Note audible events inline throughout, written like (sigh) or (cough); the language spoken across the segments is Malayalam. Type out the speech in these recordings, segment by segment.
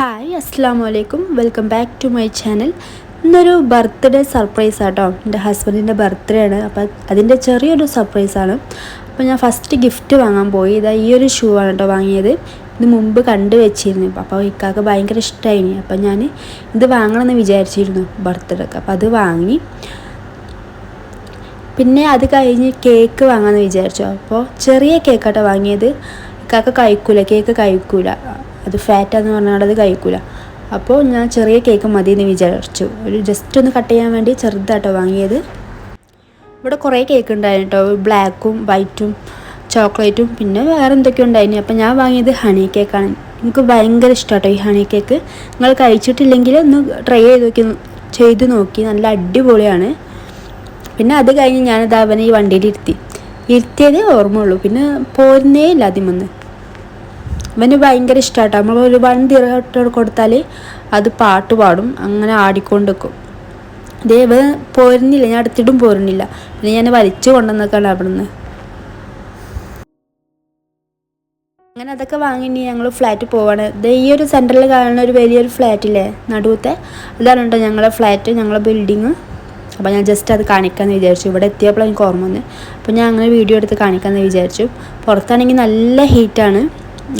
ഹായ് അസ്സാം വലൈക്കും welcome back to my channel ഇന്നൊരു ബർത്ത്ഡേ സർപ്രൈസ് ആട്ടോ. എന്റെ ഹസ്ബൻഡിന്റെ ബർത്ത്ഡേ ആണ്. അപ്പോൾ അതിന്റെ ചെറിയൊരു സർപ്രൈസാണ് അപ്പോൾ ഞാൻ ഫസ്റ്റ് ഗിഫ്റ്റ് വാങ്ങാൻ പോയി. ഇതാ ഈ ഒരു ഷൂ ആണ് കേട്ടോ വാങ്ങിയത്. ഇത് മുമ്പ് കണ്ടു വെച്ചിരുന്നു. അപ്പോൾ ഇക്കാക്ക് ഭയങ്കര ഇഷ്ടമായി അപ്പോൾ ഞാൻ ഇത് വാങ്ങണമെന്ന് വിചാരിച്ചിരുന്നു ബർത്ത്ഡേക്ക് അപ്പോൾ അത് വാങ്ങി. പിന്നെ അത് കഴിഞ്ഞ് കേക്ക് വാങ്ങാമെന്ന് വിചാരിച്ചു. അപ്പോൾ ചെറിയ കേക്കാട്ടോ വാങ്ങിയത്. ഇക്കാക്ക് കഴിക്കൂല. കേക്ക് കഴിക്കൂല. അത് ഫാറ്റാന്ന് പറഞ്ഞാൽ അത് കഴിക്കില്ല അപ്പോൾ ഞാൻ ചെറിയ കേക്ക് മതി എന്ന് വിചാരിച്ചു. ഒരു ജസ്റ്റ് ഒന്ന് കട്ട് ചെയ്യാൻ വേണ്ടി ചെറുതാട്ടോ വാങ്ങിയത്. ഇവിടെ കുറേ കേക്ക് ഉണ്ടായിരുന്നു കേട്ടോ ബ്ലാക്കും വൈറ്റും ചോക്ലേറ്റും പിന്നെ വേറെ എന്തൊക്കെയോ ഉണ്ടായിരുന്നു. അപ്പോൾ ഞാൻ വാങ്ങിയത് ഹണി കേക്കാണ് എനിക്ക് ഭയങ്കര ഇഷ്ടമാട്ടോ ഈ ഹണി കേക്ക് നിങ്ങൾ കഴിച്ചിട്ടില്ലെങ്കിൽ ഒന്ന് ട്രൈ ചെയ്ത് നോക്കി ചെയ്ത് നോക്കി. നല്ല അടിപൊളിയാണ്. പിന്നെ അത് കഴിഞ്ഞ് ഞാനത് അവനെ ഈ വണ്ടിയിൽ ഇരുത്തി. ഇരുത്തിയതേ ഓർമ്മയുള്ളൂ. പിന്നെ പോരുന്നേ ഇല്ല ആദ്യം വന്ന്. അവന് ഭയങ്കര ഇഷ്ടമാട്ടോ നമ്മൾ ഒരു വണ്ടി ഇട്ട് കൊടുത്താൽ അത് പാട്ട് പാടും അങ്ങനെ ആടിക്കൊണ്ട് വെക്കും ദേവ് പോരുന്നില്ല ഞാൻ അടുത്തിട്ടും പോരുന്നില്ല. പിന്നെ ഞാൻ വലിച്ചു കൊണ്ടുവന്നേക്കാണ് അവിടെ നിന്ന് അങ്ങനെ അതൊക്കെ വാങ്ങി ഞങ്ങൾ ഫ്ലാറ്റ് പോവാണ്. ദേ ഈ ഒരു സെന്ററിൽ കാണുന്ന ഒരു വലിയൊരു ഫ്ലാറ്റില്ലേ നടുവത്തെ? അതാണ് കേട്ടോ ഞങ്ങളെ ഫ്ലാറ്റ് ഞങ്ങളെ ബിൽഡിങ് അപ്പോൾ ഞാൻ ജസ്റ്റ് അത് കാണിക്കാമെന്ന് വിചാരിച്ചു. ഇവിടെ എത്തിയപ്പോൾ എനിക്ക് ഓർമ്മ വന്നു അപ്പോൾ ഞാൻ അങ്ങനെ വീഡിയോ എടുത്ത് കാണിക്കാമെന്ന് വിചാരിച്ചു. പുറത്താണെങ്കിൽ നല്ല ഹീറ്റാണ്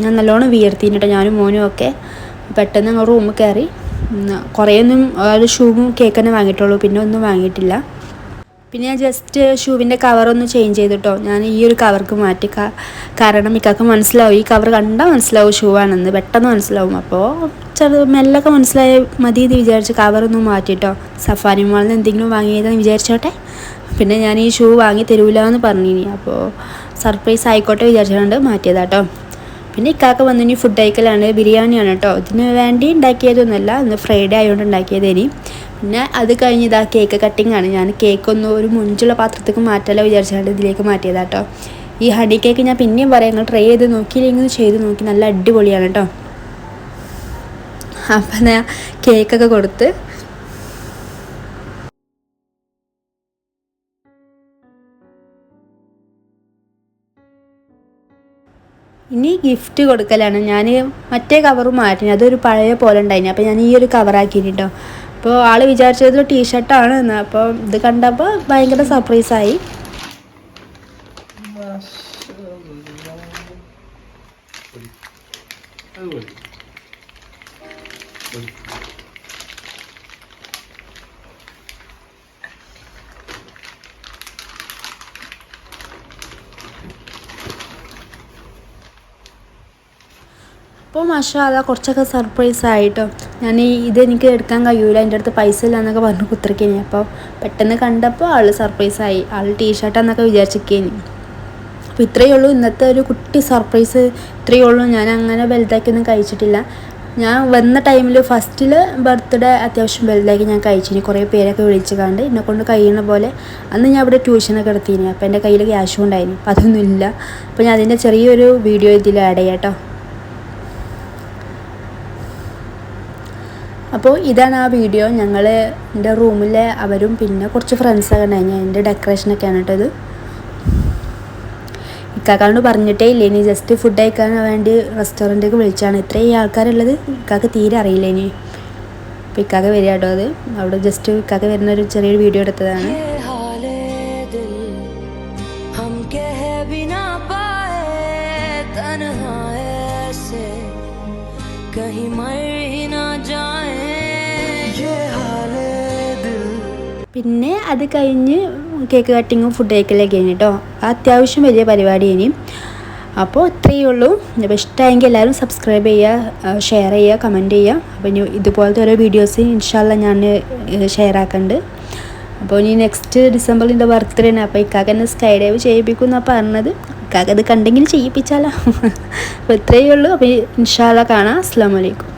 ഞാൻ നല്ലോണം വിയർത്തിയിട്ടോ ഞാനും മോനും ഒക്കെ. പെട്ടെന്ന് ഞങ്ങൾ റൂമിൽ കയറി. കുറേയൊന്നും ഒരു ഷൂവും കേക്ക് തന്നെ വാങ്ങിയിട്ടുള്ളൂ പിന്നെ ഒന്നും വാങ്ങിയിട്ടില്ല. പിന്നെ ഞാൻ ജസ്റ്റ് ഷൂവിന്റെ കവറൊന്ന് ചേഞ്ച് ചെയ്തിട്ടോ ഞാൻ ഈ ഒരു കവർക്ക് മാറ്റി. കാരണം ഇക്കാക്ക് മനസ്സിലാവും ഈ കവർ കണ്ടാൽ മനസ്സിലാവും ഷൂ ആണെന്ന്. പെട്ടെന്ന് മനസ്സിലാവും. അപ്പോൾ ചെറു മെല്ലൊക്കെ മനസ്സിലായി മതി എന്ന് വിചാരിച്ച് കവറൊന്നും മാറ്റിട്ടോ സഫാരി മാളിൽ എന്തെങ്കിലും വാങ്ങിയതെന്ന് വിചാരിച്ചോട്ടെ. പിന്നെ ഞാൻ ഈ ഷൂ വാങ്ങി തരൂല എന്ന് പറഞ്ഞിനി. അപ്പോൾ സർപ്രൈസ് ആയിക്കോട്ടെ വിചാരിച്ചുകൊണ്ട് മാറ്റിയതാട്ടോ പിന്നെ ഇക്കാക്ക വന്നു ഇനി ഫുഡ് കഴിക്കലാണ്. ബിരിയാണിയാണ് കേട്ടോ ഇതിന് വേണ്ടി ഉണ്ടാക്കിയതൊന്നുമല്ല. ഇന്ന് ഫ്രൈഡേ ആയതുകൊണ്ട് ഉണ്ടാക്കിയത് ഇനി. പിന്നെ അത് കഴിഞ്ഞ് ഇതാ കേക്ക് കട്ടിംഗ് ആണ്. ഞാൻ കേക്ക് ഒന്ന് ഒരു മുഞ്ചുള്ള പാത്രത്തേക്ക് മാറ്റാലോ വിചാരിച്ചാണ്ട് ഇതിലേക്ക് മാറ്റിയതാട്ടോ ഈ ഹണി കേക്ക് ഞാൻ പിന്നെയും പറയാം. നിങ്ങൾ ട്രൈ ചെയ്ത് നോക്കിയില്ലെങ്കിൽ ചെയ്ത് നോക്കി. നല്ല അടിപൊളിയാണ് കേട്ടോ അപ്പം ഞാൻ കേക്കൊക്കെ കൊടുത്ത് ഇനി ഗിഫ്റ്റ് കൊടുക്കലാണ്. ഞാൻ മറ്റേ കവർ മാറ്റി അതൊരു പഴയ പോലെ ഉണ്ടായിന്. അപ്പോൾ ഞാൻ ഈ ഒരു കവറാക്കിയിട്ടോ അപ്പോൾ ആൾ വിചാരിച്ചത് ടീഷർട്ടാണ് എന്ന്. അപ്പോൾ ഇത് കണ്ടപ്പോൾ ഭയങ്കര സർപ്രൈസായി അപ്പോൾ മഷാല കുറച്ചൊക്കെ സർപ്രൈസ് ആയിട്ടോ. ഞാൻ ഈ ഇതെനിക്ക് എടുക്കാൻ കഴിയൂല എന്റെ അടുത്ത് പൈസ ഇല്ല എന്നൊക്കെ പറഞ്ഞു കുത്തിരിക്കേനി. അപ്പോൾ പെട്ടെന്ന് കണ്ടപ്പോൾ ആൾ സർപ്രൈസ് ആയി. ആൾ ടീഷർട്ടാന്നൊക്കെ വിചാരിച്ചിരിക്കേനി അപ്പോൾ ഇത്രയേ ഉള്ളൂ. ഇന്നത്തെ ഒരു കുട്ടി സർപ്രൈസ് ഇത്രയേ ഉള്ളൂ. ഞാൻ അങ്ങനെ വലുതാക്കിയൊന്നും കഴിച്ചിട്ടില്ല. ഞാൻ വന്ന ടൈമിൽ ഫസ്റ്റിൽ ബർത്ത്ഡേ അത്യാവശ്യം വലുതാക്കി ഞാൻ കഴിച്ചിനി. കുറേ പേരൊക്കെ വിളിച്ച് കണ്ട് എന്നെ കൊണ്ട് കഴിയുന്ന പോലെ. അന്ന് ഞാൻ അവിടെ ട്യൂഷനൊക്കെ എടുത്തിനി. അപ്പോൾ എന്റെ കയ്യിൽ ക്യാഷും ഉണ്ടായിരുന്നു അപ്പോൾ അതൊന്നും ഇല്ല അപ്പോൾ ഞാൻ അതിന്റെ ചെറിയൊരു വീഡിയോ ഇതിൽ ആഡ് ചെയ്യാം കേട്ടോ അപ്പോൾ ഇതാണ് ആ വീഡിയോ ഞങ്ങൾ എൻ്റെ റൂമിലെ അവരും പിന്നെ കുറച്ച് ഫ്രണ്ട്സൊക്കെ ഉണ്ടായിരുന്നു എൻ്റെ ഡെക്കറേഷനൊക്കെയാണ് കേട്ടോ ഇത് ഇക്കാക്കാണ്ട് പറഞ്ഞിട്ടേ ഇല്ല ഇനി ജസ്റ്റ് ഫുഡ് കഴിക്കാൻ വേണ്ടി റെസ്റ്റോറൻറ്റിലേക്ക് വിളിച്ചാണ് ഇത്രയും ആൾക്കാരുള്ളത് ഇക്കാക്ക് തീരെ അറിയില്ല ഇനി അപ്പോൾ ഇക്കാക്ക വരിക കേട്ടോ അത് അവിടെ ജസ്റ്റ് ഇക്കാക്ക വരുന്ന ഒരു ചെറിയൊരു വീഡിയോ എടുത്തതാണ് कहीं मर പിന്നെ അത് കഴിഞ്ഞ് കേക്ക് കട്ടിങ്ങും ഫുഡ് കഴിക്കലൊക്കെ കഴിഞ്ഞ് കേട്ടോ അത്യാവശ്യം വലിയ പരിപാടി ഇനി. അപ്പോൾ ഇത്രയേ ഉള്ളൂ. അപ്പോൾ ഇഷ്ടമായെങ്കിൽ എല്ലാവരും സബ്സ്ക്രൈബ് ചെയ്യുക ഷെയർ ചെയ്യുക കമന്റ് ചെയ്യുക. അപ്പോൾ ഇനി ഇതുപോലത്തെ ഓരോ വീഡിയോസ് ഇൻഷാല്ല ഞാൻ ഷെയർ ആക്കുന്നുണ്ട് അപ്പോൾ ഇനി നെക്സ്റ്റ് ഡിസംബറിൽ എന്റെ ബർത്ത്ഡേ ആണ് അപ്പോൾ ഇക്കാക്ക് എന്നെ സ്കൈ ഡൈവ് ചെയ്യിപ്പിക്കും എന്നാണ് പറഞ്ഞത്. ഇക്കാക്ക് അത് കണ്ടെങ്കിൽ ചെയ്യിപ്പിച്ചാലോ. (laughs) അപ്പോൾ ഇത്രയേ ഉള്ളൂ. അപ്പോൾ ഇൻഷാല്ല കാണാം. അസ്സാം വലൈക്കും